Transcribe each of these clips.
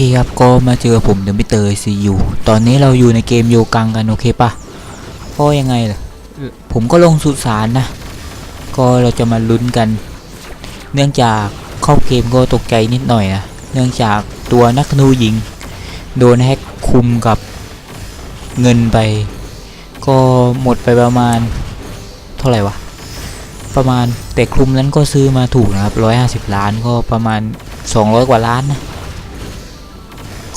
คครับก็มาเจอผมเดมิเตอร์ซียูตอนนี้เราอยู่ในเกมโยกังกันโอเคปะก็ยังไงล่ะผมก็ลงสุสานนะ ก็เราจะมาลุ้นกัน เนื่องจากเข้าเกมก็ตกใจนิดหน่อยนะเนื่องจากตัวนักนูหญิง โดนแฮกคุมกับเงินไป ก็หมดไปประมาณ เท่าไหร่วะ ประมาณแต่คลุมนั้นก็ซื้อมาถูกนะครับร้อยห้าสิบล้านก็ประมาณสองร้อยกว่าล้านนะ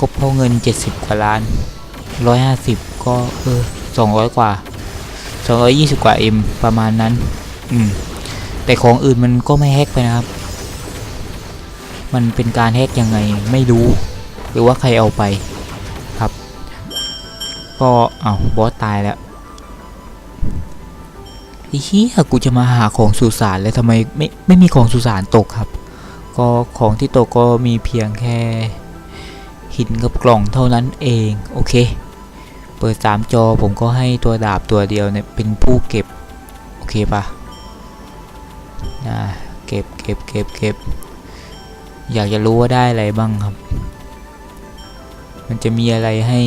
ก็เพราะเงินเจ็ดสิบกว่าล้านร้อยห้าสิบก็เออสองร้อยกว่าสองร้อยยี่สิบกว่าเอ็มประมาณนั้น อืม แต่ของอื่นมันก็ไม่แฮกไปนะครับ มันเป็นการแฮกยังไงไม่รู้ หรือว่าใครเอาไปครับ ก็เอาวบอสตายแล้วเหี้ยกูจะมาหาของสุสานแล้วทำไมไม่ไม่มีของสุสานตกครับ ก็ของที่ตกก็มีเพียงแค่ หินกับกล่องเท่านั้นเองโอเค เปิดสามจอผมก็ให้ตัวดาบตัวเดียวเนี่ยเป็นผู้เก็บ โอเคปะนะเก็บเก็บเก็บเก็บอยากจะรู้ว่าได้อะไรบ้างครับ มันจะมีอะไรให้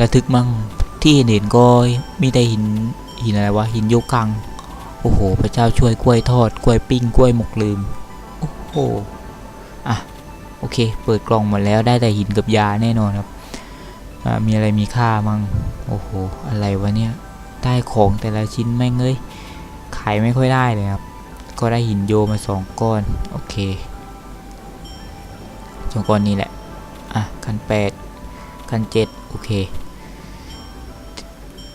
ระทึกมั่งที่เห็นก็มีแต่หินหินอะไรวะหินโยกัง โอ้โห พระเจ้าช่วยกล้วยทอดกล้วยปิ้งกล้วยหมกลืม โอ้โห เค เปิดกล่องหมดแล้วได้แต่หินกับยาแน่นอนครับมีอะไรมีค่ามั่งโอ้โห อะไรวะเนี่ย ได้ของแต่ละชิ้นแม่งเอ้ย ขายไม่ค่อยได้เลยครับ ก็ได้หินโยมาสองก้อน โอเคสองก้อนนี้แหละ อะ คันแปดคันเจ็ดโอเค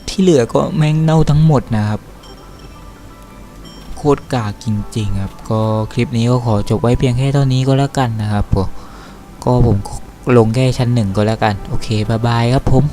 ที่เหลือก็แม่งเน่าทั้งหมดนะครับ โคตรกากจริงๆครับ ก็คลิปนี้ก็ขอจบไว้เพียงแค่เท่านี้ก็แล้วกันนะครับผม ก็ผมลงแค่ชั้นหนึ่งก็แล้วกัน โอเคบายบายครับผม